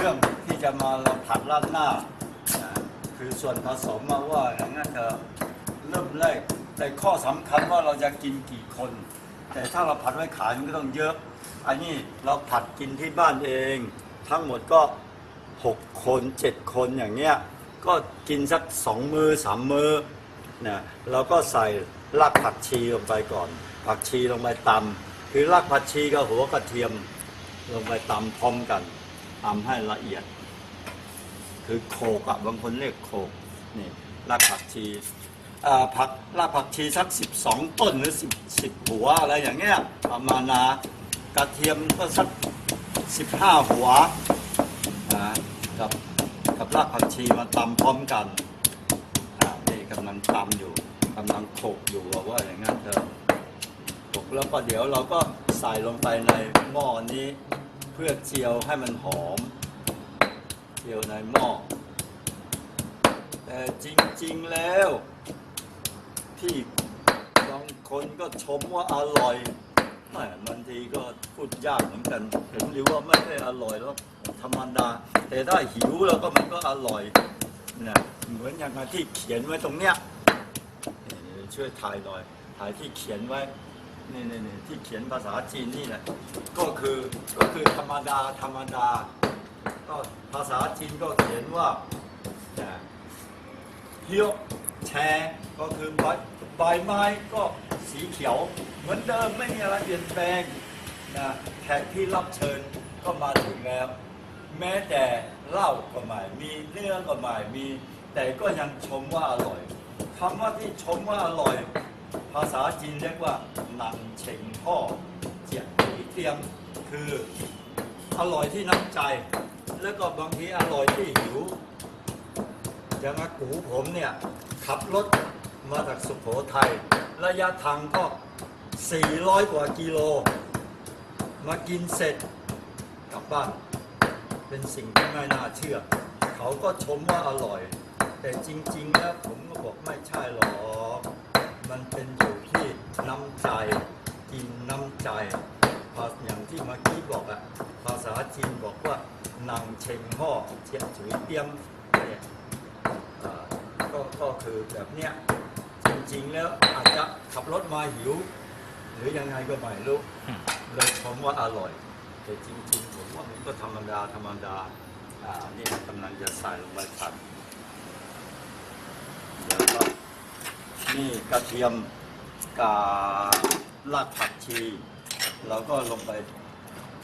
เครื่องที่จะมาเราผัดราดหน้า คือส่วนผสมมาว่าอย่างนั้นเถอะเริ่มแรกแต่ข้อสำคัญว่าเราจะกินกี่คน แต่ถ้าเราผัดไว้ขายมันก็ต้องเยอะ อันนี้เราผัดกินที่บ้านเอง ทั้งหมดก็ 6 คน 7 คนอย่างเงี้ยก็กินสักสองมือสามมือนะเราก็ใส่รากผักชีลงไปก่อน ผักชีลงไปตำคือรากผักชีกับหัวกระเทียมลงไปตำพร้อมกัน ตำให้ละเอียด คือโขกอะบางคนเรียกโขกนี่รากผักชีอ่าผักรากผักชีสัก12ต้นหรือ10 10หัวอะไรอย่างเงี้ยประมาณนะกระเทียมก็สัก15หัวนะกับกับรากผักชีมาตำพร้อมกันอ่านี่กำลังตำอยู่กำลังโขกอยู่ว่าอย่างนั้นเถอะปลุกแล้วก็เดี๋ยวเราก็ใส่ลงไปในหม้อนี้ พื่อเจียวให้มันหอม เจียวในหม้อ แต่จริงๆแล้วที่บางคนก็ชมว่าอร่อยแหมบางทีก็พูดยากเหมือนกันผมรู้ว่าไม่ได้อร่อยแล้วธรรมดา แต่ถ้าหิวแล้วก็มันก็อร่อยนะเหมือนอย่างที่เขียนไว้ตรงเนี้ยช่วยถ่ายหน่อยถ่ายที่เขียนไว้ นี่นี่นี่ที่เขียนภาษาจีนนี่แหละก็คือก็คือธรรมดาธรรมดา ก็ภาษาจีนก็เขียนว่าเฮียวแชร์ก็คือใบใบไม้ก็สีเขียว เหมือนเดิมไม่มีอะไรเปลี่ยนแปลงนะแขกที่รับเชิญก็มาถึงแล้ว แม้แต่เหล้าก็ไม่มีเนื้อก็ไม่มี แต่ก็ยังชมว่าอร่อยคำว่าที่ชมว่าอร่อย ภาษาจีนเรียกว่าหนังเฉงพ่อเจียหีเตียงคืออร่อยที่น้ำใจ แล้วก็บางทีอร่อยที่หิวอย่างอากูผมเนี่ยขับรถมาจากสุโขทัยระยะทางก็ 400 กว่ากิโล มากินเสร็จกลับบ้าน เป็นสิ่งที่ไม่น่าเชื่อ เขาก็ชมว่าอร่อย แต่จริง ๆ แล้วผมก็บอกไม่ใช่หรอก มันเป็น น้ำใจกินน้ำใจภาอย่างที่เมื่อกี้บอกอะภาษาจีนบอกว่านังเชงห่อเจียจุยเตียมเนี่ยอ่าก็ก็คือแบบเนี้ยจริงๆแล้วอาจจะขับรถมาหิว หรือยังไงก็ไม่รู้เลยชมว่าอร่อย แต่จริงๆผมว่ามันก็ธรรมดาธรรมดาอ่านี่กำลังจะใส่ลงไปผัดเดี๋ยวก็นี่กระเทียม การากผักชีเราก็ลงไป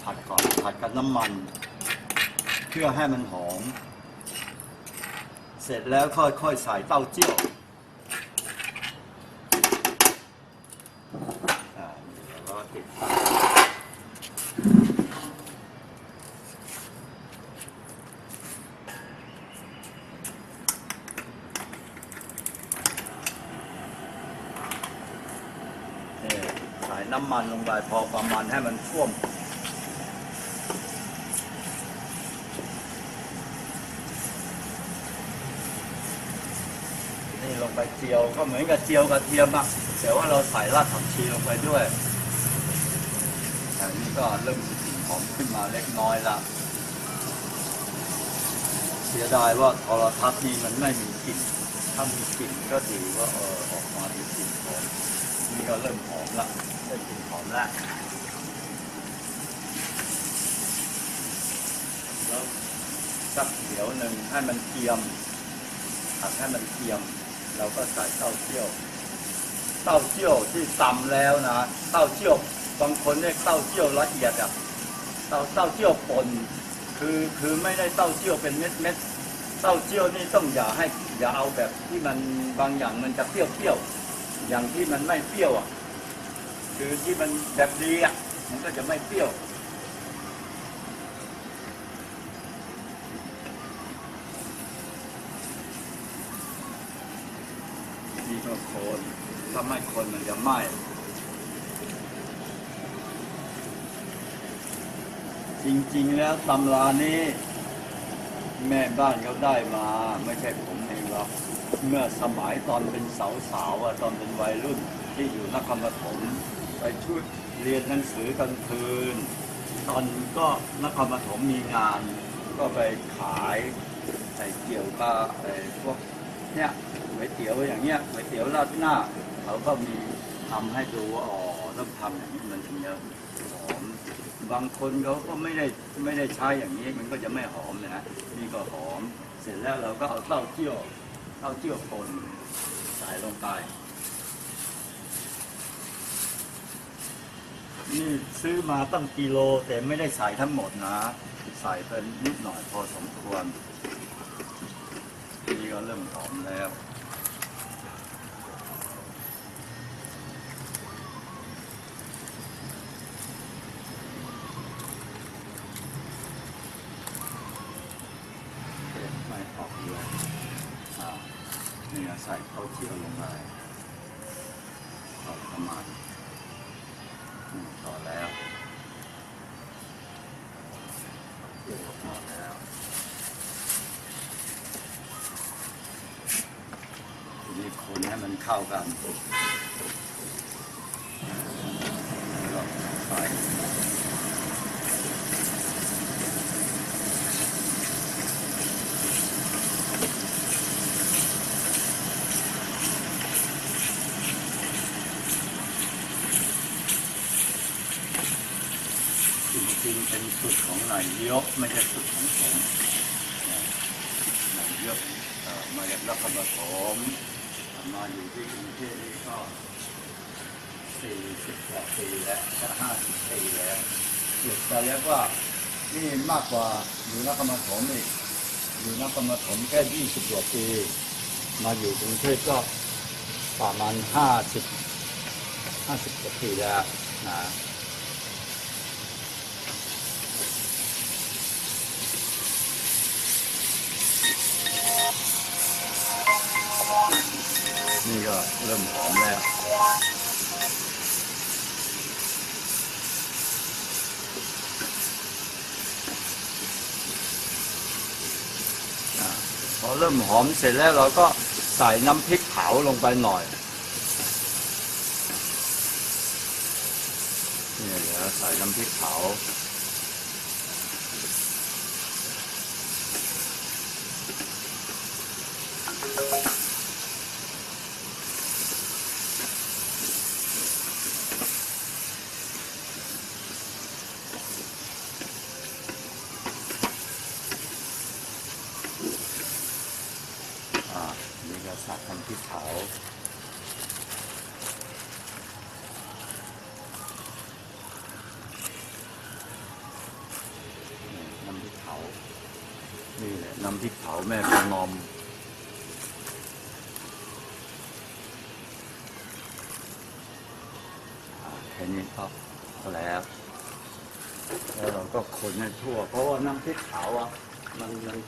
ผัดก่อนผัดกับน้ำมัน เพื่อให้มันหอม เสร็จแล้วค่อยๆใส่เต้าเจี้ยวอ่านี่เราก็ติดนี่ใส่น้ำมันลงไปพอประมาณให้มันท่วม นี่ลงไปเจียวก็เหมือนกับเจียวกระเทียมอะแต่ว่าเราใส่รากผักชีลงไปด้วยแต่นี้ก็เริ่มมีกลิ่นหอมขึ้นมาเล็กน้อยละเสียดายว่าโทรทัศน์นี่มันไม่มีกลิ่นถ้ามีกลิ่นก็ดีว่าเออออกมามีกลิ่นหอม นี่ก็เริ่มหอมละได้กลิ่นหอมละแล้วสักเดี๋ยวหนึ่งให้มันเทียมผัดให้มันเทียม เราก็ใส่เต้าเจี้ยว เต้าเจี้ยวที่ตำแล้วนะเต้าเจี้ยวบางคนเรียกเต้าเจี้ยวละเอียดอะเต้าเต้าเจี้ยวป่นคือคือไม่ได้เต้าเจี้ยวเป็นเม็ดเม็ดเต้าเจี้ยวนี่ต้องอย่าให้อย่าเอาแบบที่มันบางอย่างมันจะเปรี้ยวเปรี้ยว อย่างที่มันไม่เปรี้ยวอะคือที่มันแบบดีอะมันก็จะไม่เปรี้ยวนี่ก็โคนถ้าไม่คนมันจะไหม้จริงๆแล้วตำรานี้ แม่บ้านเขาได้มาไม่ใช่ผม เหรอ เมื่อสมัยตอนเป็นสาวๆอะตอนเป็นวัยรุ่นที่อยู่นครปฐมไปช่วยเรียนหนังสือกลางคืน ตอนก็นครปฐมมีงาน ก็ไปขายไอ้เกี่ยวกับไอ้พวกเนี่ยก๋วยเตี๋ยวอย่างเงี้ยก๋วยเตี๋ยวราดหน้าเขาก็มีทำให้ดูว่าอ๋อต้องทำอย่างนี้มันถึงจะหอมบางคนเขาก็ไม่ได้ไม่ได้ใช้อย่างนี้มันก็จะไม่หอมนะนี่ก็หอม เสร็จแล้วเราก็เอาเต้าเจี้ยว เต้าเจี้ยวคนใส่ลงไป นี่ซื้อมาตั้งกิโลแต่ไม่ได้ใส่ทั้งหมดนะ ใส่เป็นนิดหน่อยพอสมควร นี่ก็เริ่มหอมแล้ว ไม่ออกเลยอ่านี่ก็ใส่ข้าวเจียวลงไปพอประมาณอืมต่อแล้วเดี๋ยวพอแล้วทีนี้คนให้มัน เข้ากันจริงเป็นสูตรของนายยกไม่ใช่สูตรของผมนายยกเอ่อมาจากนครปฐม มาอยู่ที่กรุงเทพนี่ก็สี่สิบกว่าปีแล้วจะห้าสิบปีแล้วเกือบจะเรียกว่านี่มากกว่าอยู่นครปฐมอีกอยู่นครปฐมแค่ยี่สิบกว่าปี มาอยู่กรุงเทพก็ประมาณห้าสิบห้าสิบกว่าปีแล้วนะ นี่ก็เริ่มหอมแล้วพอเริ่มหอมเสร็จแล้วเราก็ใส่น้ำพริกเผาลงไปหน่อยนี่เดี๋ยวใส่น้ำพริกเผา อ่านี่ก็ซักน้ำพริกเผา นี่น้ำพริกเผา นี่แหละน้ำพริกเผาแม่ประนอม อ่าแค่นี้ก็พอ แล้ว แล้วเราก็คนให้ทั่ว เพราะว่าน้ำพริกเผาอะมันมัน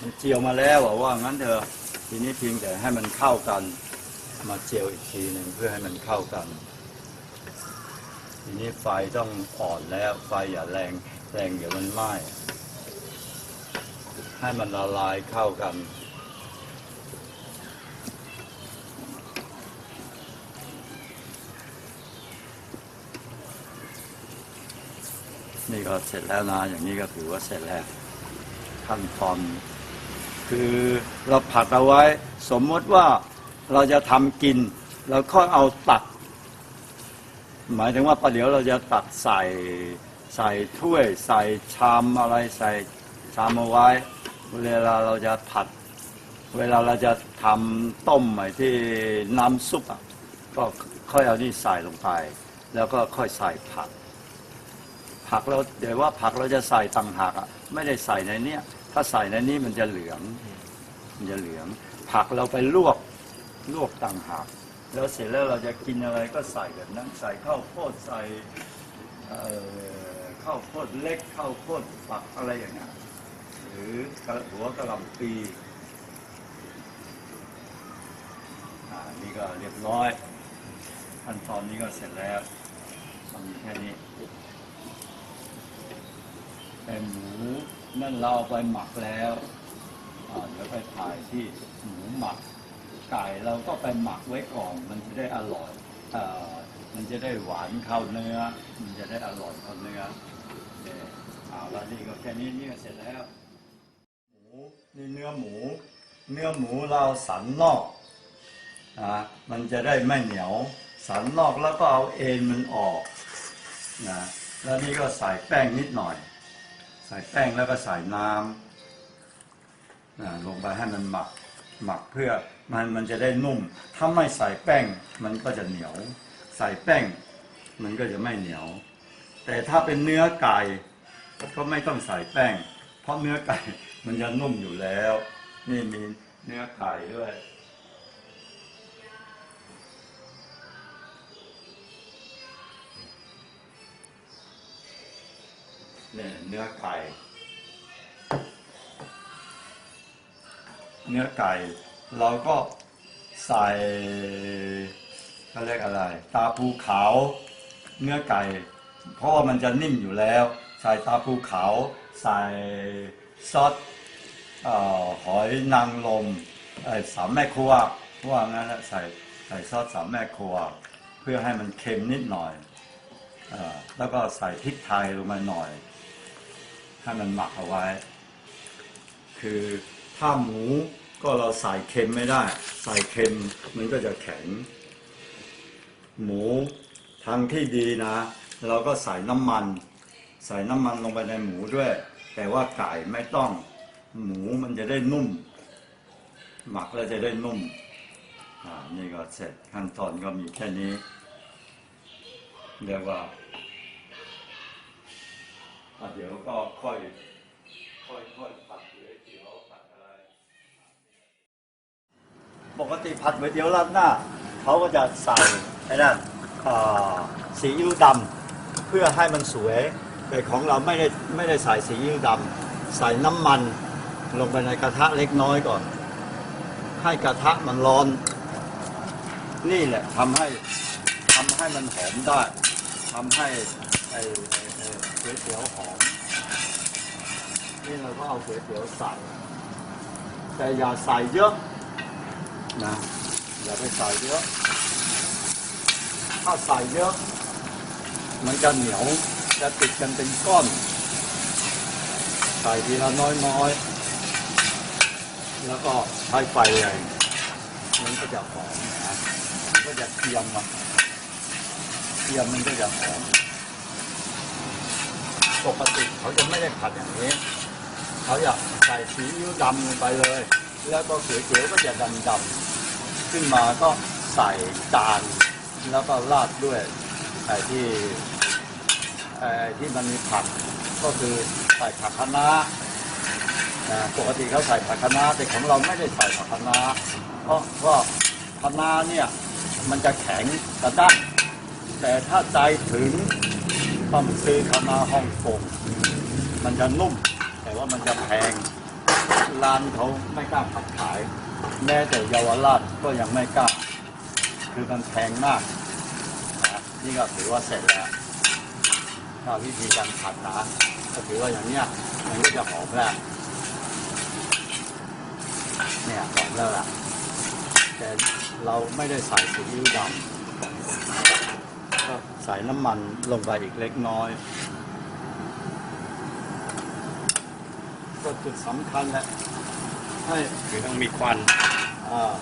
มันเจียวมาแล้วอะว่างั้นเถอะทีนี้เพียงแต่ให้มันเข้ากัน มาเจียวอีกทีหนึ่งเพื่อให้มันเข้ากัน ทีนี้ไฟต้องอ่อนแล้ว ไฟอย่าแรงแรงเดี๋ยวมันไหม้ให้มันละลายเข้ากัน นี่ก็เสร็จแล้วนะอย่างนี้ก็ถือว่าเสร็จแล้วขั้นตอนคือเราผัดเอาไว้ สมมติว่าเราจะทำกินเราค่อยเอาตัก หมายถึงว่าประเดี๋ยวเราจะตักใส่ใส่ถ้วย ใส่ชามอะไรใส่ชามเอาไว้ เวลาเราจะผัด เวลาเราจะทำต้มไอ้ที่น้ำซุปอะก็ค่อยเอานี่ใส่ลงไป แล้วก็ค่อยใส่ผัก ผักเราเดี๋ยวว่าผักเราจะใส่ต่างหากอะไม่ได้ใส่ในเนี้ยถ้าใส่ในนี้มันจะเหลือง มันจะเหลือง ผักเราไปลวกลวกต่างหาก แล้วเสร็จแล้วเราจะกินอะไรก็ใส่แบบนั้นใส่ข้าวโพดใส่ข้าวโพดเล็กข้าวโพดฝักอะไรอย่างเงี้ยหรือกระหัวกระหล่ำปีอ่านี่ก็เรียบร้อยขั้นตอนนี้ก็เสร็จแล้วทำแค่นี้ แต่หมูนั่นเราเอาไปหมักแล้วเดี๋ยวไปถ่ายที่หมูหมัก ไก่เราก็ไปหมักไว้ก่อน มันจะได้อร่อยอมันจะได้หวานเข้าเนื้อ มันจะได้อร่อยเข้าเนื้อเนี่ยเอาละนี่ก็แค่นี้นี่ก็เสร็จแล้ว หมูนี่เนื้อหมู เนื้อหมูเราสันนอกอะมันจะได้ไม่เหนียว สันนอกแล้วก็เอาเอ็นมันออกนะแล้วนี่ก็ใส่แป้งนิดหน่อย ใส่แป้งแล้วก็ใส่น้ำนะลงไปให้มันหมักหมักเพื่อมันมันจะได้นุ่ม ถ้าไม่ใส่แป้งมันก็จะเหนียว ใส่แป้งมันก็จะไม่เหนียว แต่ถ้าเป็นเนื้อไก่ก็ไม่ต้องใส่แป้ง เพราะเนื้อไก่มันจะนุ่มอยู่แล้ว นี่มีเนื้อไก่ด้วย เนี่ยเนื้อไก่ เนื้อไก่ เราก็ใส่เขาเรียกอะไร ตาปูขาวเนื้อไก่ เพราะว่ามันจะนิ่มอยู่แล้ว ใส่ตาปูขาวใส่ซอสเอ่อหอยนางรมเอ่สามแม่ครัวว่างั้นแหละใส่ใส่ซอสสามแม่ครัว เพื่อให้มันเค็มนิดหน่อยอแล้วก็ใส่พริกไทยลงมาหน่อย ให้มันหมักเอาไว้ คือถ้าหมูก็เราใส่เค็มไม่ได้ ใส่เค็มมันก็จะแข็ง หมูทางที่ดีนะ เราก็ใส่น้ำมัน ใส่น้ำมันลงไปในหมูด้วย แต่ว่าไก่ไม่ต้อง หมูมันจะได้นุ่ม หมักแล้วจะได้นุ่มอ่านี่ก็เสร็จขั้นตอนก็มีแค่นี้เรียกว่า เดี๋ยวก็ค่อย ค่อยค่อยผัดก๋วยเตี๋ยวผัดอะไร ปกติผัดก๋วยเตี๋ยวราดหน้า เขาก็จะใส่ไอ้นั่นอ่าซีอิ๊วดำเพื่อให้มันสวย แต่ของเราไม่ได้ไม่ได้ใส่ซีอิ๊วดำใส่น้ำมันลงไปในกระทะเล็กน้อยก่อน ให้กระทะมันร้อน นี่แหละทำให้ทำให้มันหอมได้ทำให้ไอ้ไอ้ไอ้ ก๋วยเตี๋ยวหอมนี่เราก็เอาก๋วยเตี๋ยวใส่ แต่อย่าใส่เยอะนะอย่าไปใส่เยอะ ถ้าใส่เยอะ มันจะเหนียวจะติดกันเป็นก้อน ใส่ทีละน้อยๆ แล้วก็ใช้ไฟแรงมันก็จะหอมนะมันก็จะเทียมอะเทียมมันก็จะหอม ปกติเขาจะไม่ได้ผัดอย่างนี้ เขาอยากใส่ซีอิ๊วดำลงไปเลย แล้วก็เตี๋ยวก็จะดำดำขึ้นมาก็ใส่จานแล้วก็ราดด้วยไอ้ที่ไอ้ที่มันมีผักก็คือใส่ผักคะน้าปกติเขาใส่ผักคะน้าแต่ของเราไม่ได้ใส่ผักคะน้าเพราะว่าคะน้าเนี่ยมันจะแข็งกระด้างแต่ถ้าใจถึง ต้องซื้อคะน้าฮ่องกงมันจะนุ่ม แต่ว่ามันจะแพง ร้านเขาไม่กล้าผัดขาย แม้แต่เยาวราชก็ยังไม่กล้า คือมันแพงมากนะนี่ก็ถือว่าเสร็จแล้วถ้าวิธีการผัดนะก็ถือว่าอย่างเนี้ยมันก็จะหอมแล้วเนี่ยหอมแล้วล่ะแต่เราไม่ได้ใส่ซีอิ๊วดำ ใส่น้ำมันลงไปอีกเล็กน้อย ก็จุดสำคัญแหละให้คือต้องมีควัน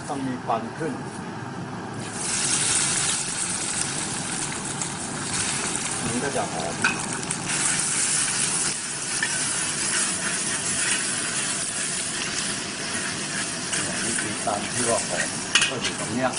ต้องมีควันขึ้นมันก็จะหอมเนี่ยวิธีการที่ว่าหอมก็อยู่ตรงเนี้ย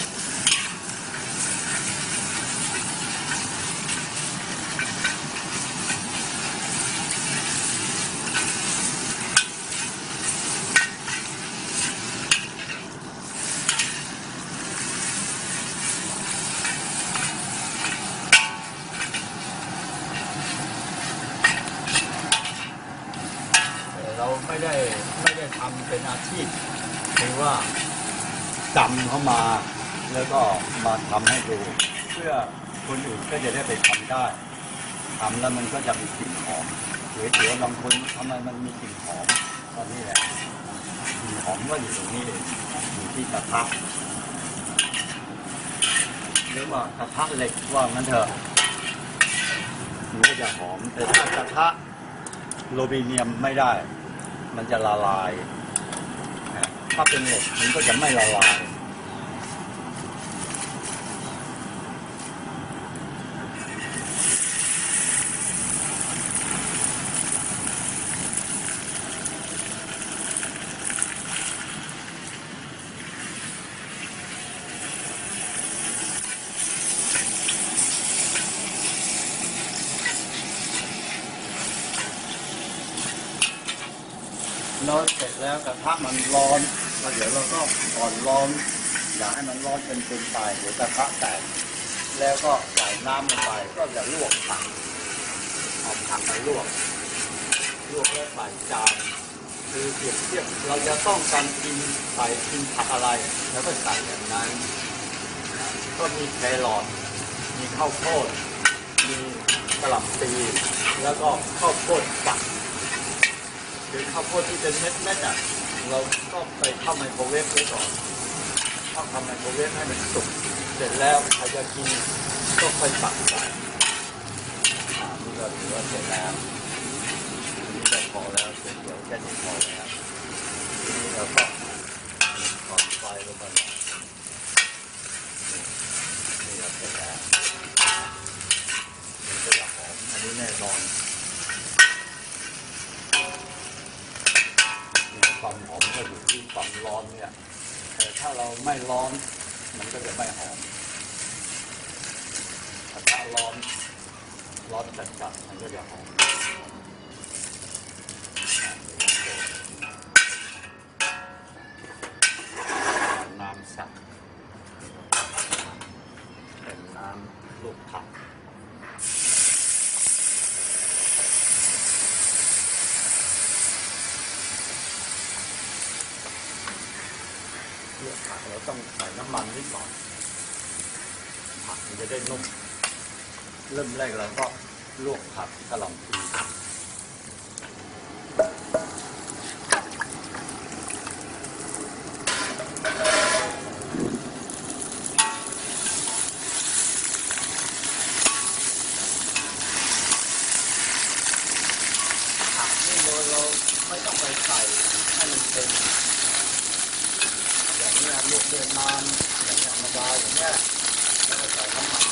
แต่เราไม่ได้ไม่ได้ทำเป็นอาชีพคือ ว่าจำเข้ามาแล้วก็มาทำให้ดูเพื่อคนอื่นก็จะได้ไปทำได้ทำแล้วมันก็จะมีกลิ่นหอมเตี๋ยวบางคนทำไมมันมีกลิ่นหอมตอนนี้แหละกลิ่นหอมก็อยู่ตรงนี้เองอยู่ที่กระทะหรือว่ากระทะเหล็กว่างั้นเถอะมันก็จะหอมแต่ถ้ากระทะโลบิเนียมไม่ได้ มันจะละลาย นะถ้าเป็นเหล็ กมันก็จะไม่ละลายเราเสร็จแล้วกระทะมันร้อนแล้วเดี๋ยวเราก็ก่อนร้อนอย่าให้มันร้อนจนเกินไปเดี๋ยวกระทะแตกแล้วก็ใส่น้ำลงไปก็จะลวกผักเอาผักไปลวกลวกแล้วใส่จานคือเปรียบเทียบเราจะต้องการกินใส่กินผักอะไร แล้วก็ใส่แบบนั้น ก็มีแครอทมีข้าวโพดมีกระหล่ำปีแล้วก็ข้าวโพดฝัก หรือข้าวโพดที่เป็นเม็ดเม็ดๆอะเราก็ไปเข้าไมโครเวฟไว้ก่อนเข้าทำไมโครเวฟให้มันสุกเสร็จแล้วใครจะกินก็ค่อยตักใส่อ่านี่ก็ถือว่าเสร็จแล้วนนี้ก็พอแล้วเสร็จเดี๋ยวแค่นี้พอแล้วทีนี้เราก็ถอดไฟลงไปหน่อยนี่เราเสร็จแล้วมันก็จะหอมอันนี้แน่นอน เนี่ย ความหอมก็อยู่ที่ความร้อนเนี่ยแต่ถ้าเราไม่ร้อนมันก็จะไม่หอมถ้าร้อนร้อนจัดๆมันก็จะหอมน้ำสักเป็นน้ำลูกผัก เลือกผักเราต้องใส่น้ำมันนิดหน่อยผักมันจะได้นุ่ม เริ่ม แรกเราก็ลวกผักกะหล่ำปีผักนี่เราเราไม่ต้องไปใส่ให้มันเต็ม อย่างเนี้ยลูกเดินน้ำอย่างธรรมดาอย่างเนี้ยแล้วก็ใส่น้ำมัน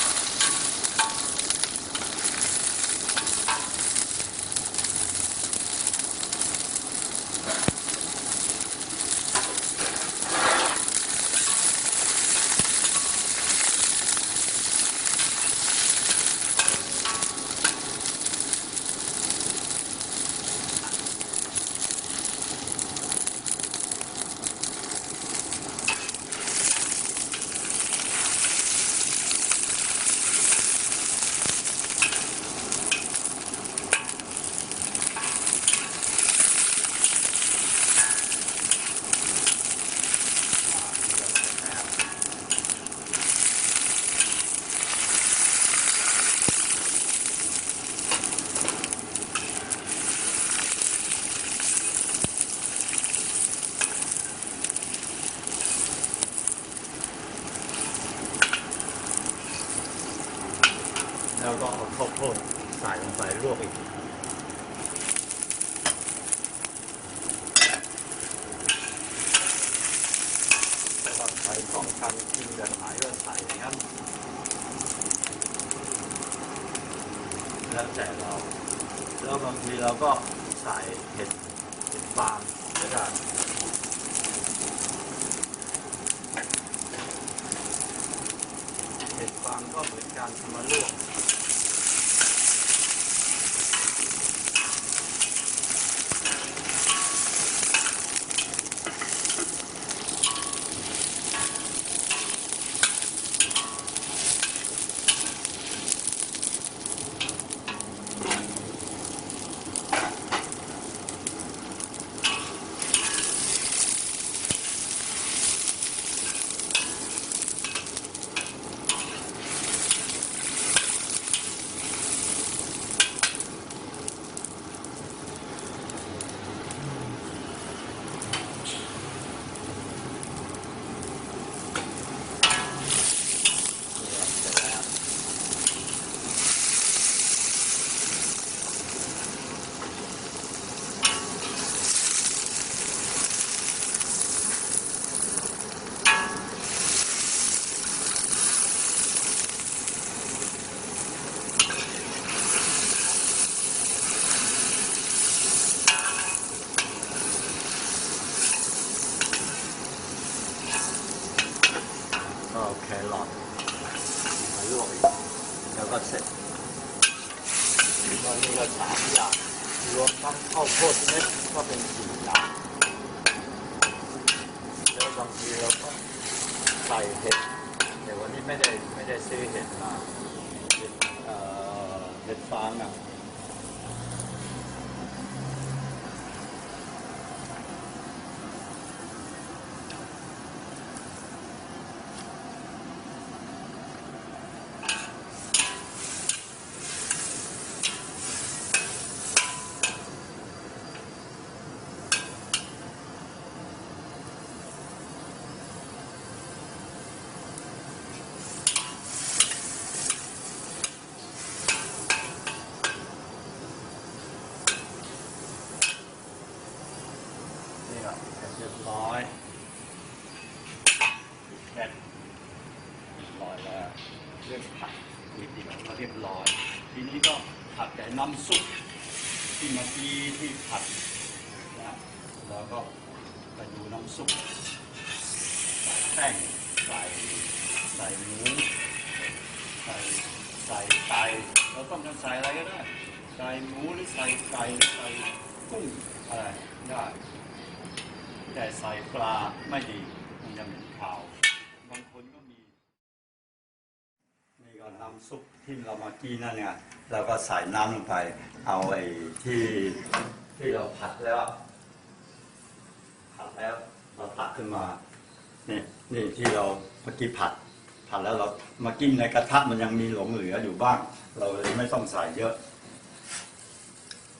แล้วก็เอาข้าวโพดใส่ลงไปลวกอีกแต่ว่าใครต้องการกินแบบไหนก็ใส่อย่างนั้นแล้วแต่เรา แล้วบางทีเราก็ใส่เห็ดเห็ดฟางก็ได้เห็ด ฟางก็เหมือนการสมาลวกำซุปที่เรามากี้นั่นเนี่ยเราก็ใส่น้ำลงไป เอาไอ้ที่ที่เราผัดแล้วผัดแล้วเราตักขึ้นมานี่นี่ที่เราเมื่อกี้ผัด ผัดแล้วเรามากินในกระทะมันยังมีหลงเหลืออยู่บ้าง เราเลยไม่ต้องใส่เยอะ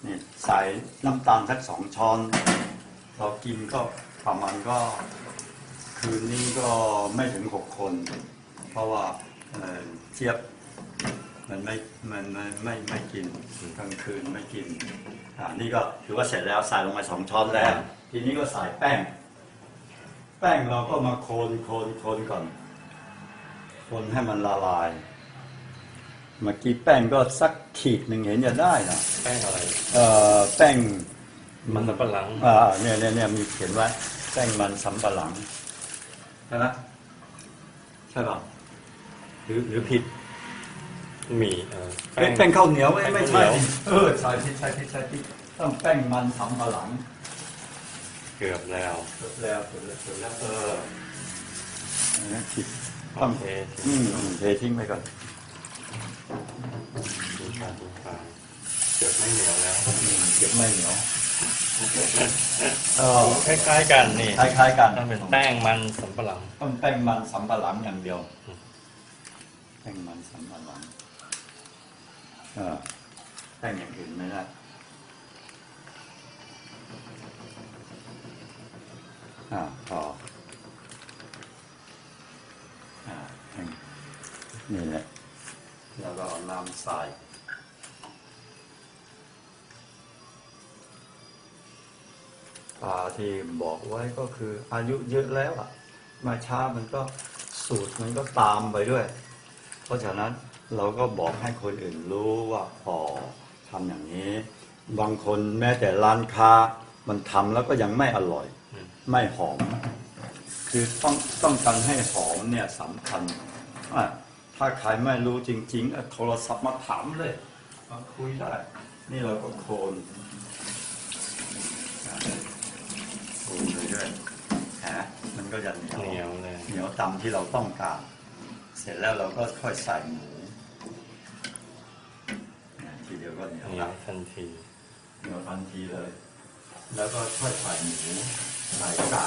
นี่ใส่น้ำตาลสักสองช้อน เรากินก็ประมาณก็ คืนนี้ก็ไม่ถึงหกคน เพราะว่าเอ่อเทียบ มันไม่มันไม่ไม่ไม่กินกลางคืนไม่กินอ่านี่ก็ถือว่าเสร็จแล้วใส่ลงไปสองช้อนแล้ว ทีนี้ก็ใส่แป้ง แป้งเราก็มาโคนโคนโคนก่อน คนให้มันละลายเมื่อกี้แป้งก็สักขีดหนึ่งเห็นจะได้นะแป้งอะไร เอ่อแป้งมันสับปะหลังอ่าเนี่ยเนี่ยเนี่ยมีเขียนไว้แป้งมันสำปะหลังใช่ไหมใช่ป่ะหรือหรือผิด หมี่เออแป้ง แป้งข้าวเหนียวไม่แป้งไม่ข้าวใช่เหนียว เออใส่ผิดใส่ผิดใส่ผิดต้องแป้งมันสำปะหลังเกือบแล้วถูกแล้วถูกแล้วถูกแล้วเอออันนั้นผิดต้องเทอืมเททิ้งไปก่อนดูชาดูชาเกือบไม่เหนียวแล้ว อืมเก็บไม่เหนียวเออคล้ายๆกันนี่คล้ายๆกันต้องเป็นแป้งมันสำปะหลัง ต้องแป้งมันสำปะหลังอย่างเดียวอืมแป้งมันสำปะหลังเออ แป้งอย่างอื่นไม่ได้อ่าพออ่านี่แหละแล้วก็เอาน้ำใส่ปลาที่บอกไว้ก็คืออายุเยอะแล้วอะ มาช้ามันก็สูตรมันก็ตามไปด้วย เพราะฉะนั้น เราก็บอกให้คนอื่นรู้ว่าพอทำอย่างนี้ บางคนแม้แต่ร้านค้ามันทำแล้วก็ยังไม่อร่อยอืมไม่หอม คือต้องต้องการให้หอมเนี่ยสำคัญอะถ้าใครไม่รู้จริงๆอะโทรศัพท์มาถามเลยมาคุยได้ นี่เราก็โคนอะโคนไปด้วยฮะมันก็จะเหนียวเหนียวเลยเหนียวตามที่เราต้องการ เสร็จแล้วเราก็ค่อยใส่หมูเนี่ย ทีเดียวก็เหนียวเหนียละวทันที เหนียวทันทีเลย แล้วก็ค่อยใส่หมูใส่ไก่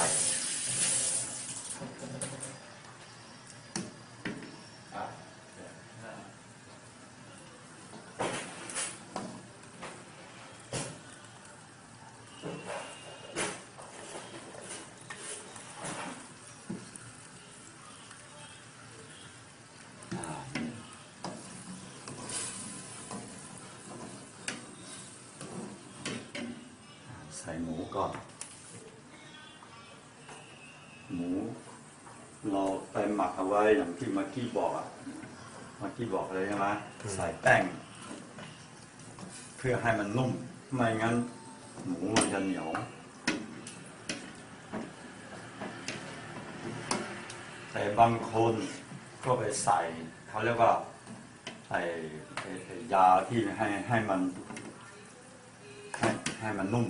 ส่หมูก่อน หมู เราไปหมักเอาไว้อย่างที่มื่อกี้บอกอะมื่อกี้บอกเลยใช่ไหมใส่แป้ง เพื่อให้มันนุ่ม ไม่งั้น หมูมันจะเหนียวแต่บางคนก็ไปใส่เขาเรียกว่าไอ้ยาที่ให้ให้มันให้ให้มันนุ่ม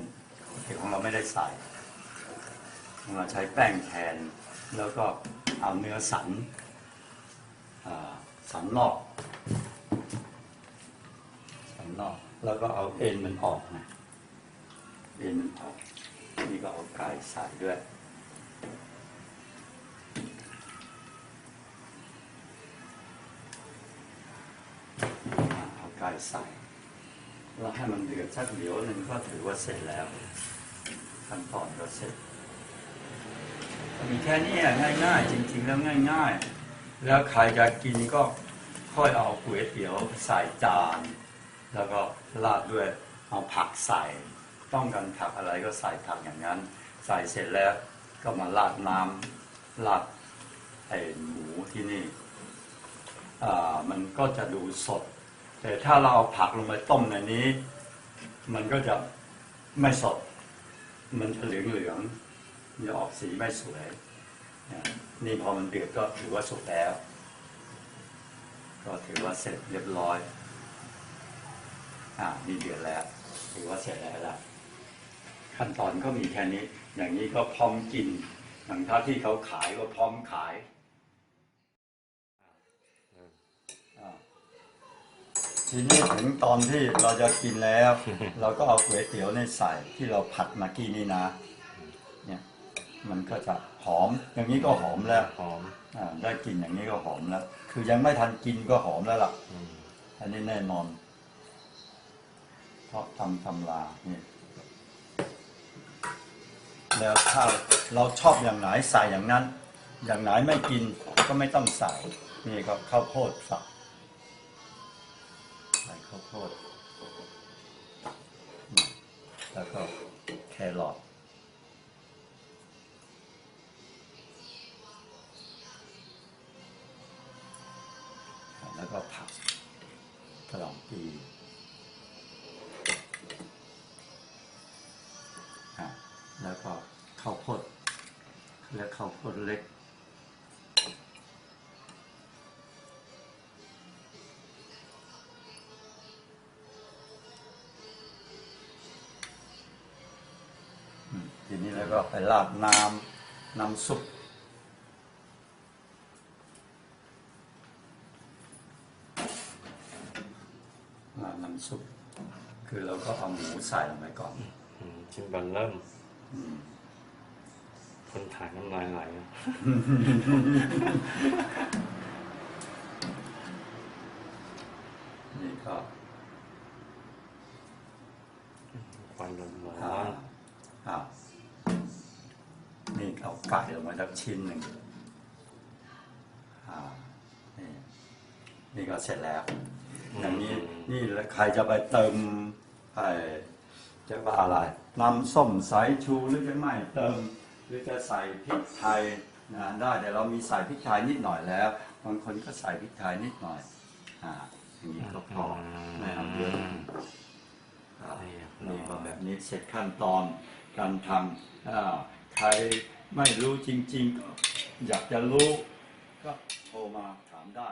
แต่ของเราไม่ได้ใส่เราใช้แป้งแทน แล้วก็เอาเนื้อสันสันนอกสันนอก แล้วก็เอาเอ็นมันออกนะเอ็นมันออก นี่ก็เอาไก่ใส่ด้วยเอาไก่ใส่แล้วให้มันเดือดสักเดี๋ยวหนึ่งก็ถือว่าเสร็จแล้ว ขั้นตอนก็เสร็จมีแค่นี้อะง่ายๆ จริง ๆ แล้วง่าย ๆ แล้วใครจะกินก็ค่อยเอาก๋วยเตี๋ยวใส่จาน แล้วก็ราดด้วยเอาผักใส่ ต้องการผักอะไรก็ใส่ผักอย่างนั้น ใส่เสร็จแล้วก็มาราดน้ำราดไอ้หมูที่นี่มันก็จะดูสด แต่ถ้าเราเอาผักลงไปต้มในนี้ มันก็จะไม่สด มันจะเหลืองเหลืองๆจะออกสีไม่สวยนะนี่พอมันเดือดก็ถือว่าสุกแล้ว ก็ถือว่าเสร็จเรียบร้อย อ่านี่เดือดแล้ว ถือว่าเสร็จแล้วละขั้นตอนก็มีแค่นี้ อย่างนี้ก็พร้อมกินอย่างถ้าที่เขาขายก็พร้อมขายอ่า ทีนี้ถึงตอนที่เราจะกินแล้ว เราก็เอาก๋วยเตี๋ยวในใส่ที่เราผัดเมากี้นี่นะ เนี่ยมันก็จะหอม อย่างนี้ก็หอมแล้วหอมอ่าได้กลินอย่างนี้ก็หอมแล้ว คือยังไม่ทันกินก็หอมแล้วล่ะ อืมอันนี้แน่นอน เพราะทำตำราเนี่ยแล้วถ้าเราชอบอย่างไหนใส่อย่างนั้น อย่างไหนไม่กินก็ไม่ต้องใส่ นี่ก็ข้าวโพดสับใส่ ข้าวโพดแล้วก็แครอทแล้วก็ผักกระหล่ำปีแล้วก็ข้าวโพดและข้าวโพดเล็ก แล้วก็ไปราดน้ำน้ำซุปราดน้ำซุป คือเราก็เอาหมูใส่ลงไปก่อนอืมชิ้นบันเริ่มอืมคนถ่ายน้ำลายไหลอะ นี่ก็ ควันลมร้ อ่า อน อ่า นี่เอาไก่ลงมาสักชิ้นหนึ่งอ่านี่นี่ก็เสร็จแล้ว อย่างนี้นี่แล้วใครจะไปเติมไอ้จะว่าอะไรน้ำส้มสายชูหรือจะไม่เติม หรือจะใส่พริกไทยนะได้แต่เรามีใส่พริกไทยนิดหน่อยแล้วบางคนก็ใส่พริกไทยนิดหน่อยอ่าอย่างนี้ก็พอไม่เอาเยอะอ่านี่ก็แบบนี้เสร็จขั้นตอนการทำอ่าใคร ไม่รู้จริง ๆ อยากจะรู้ก็โทรมาถามได้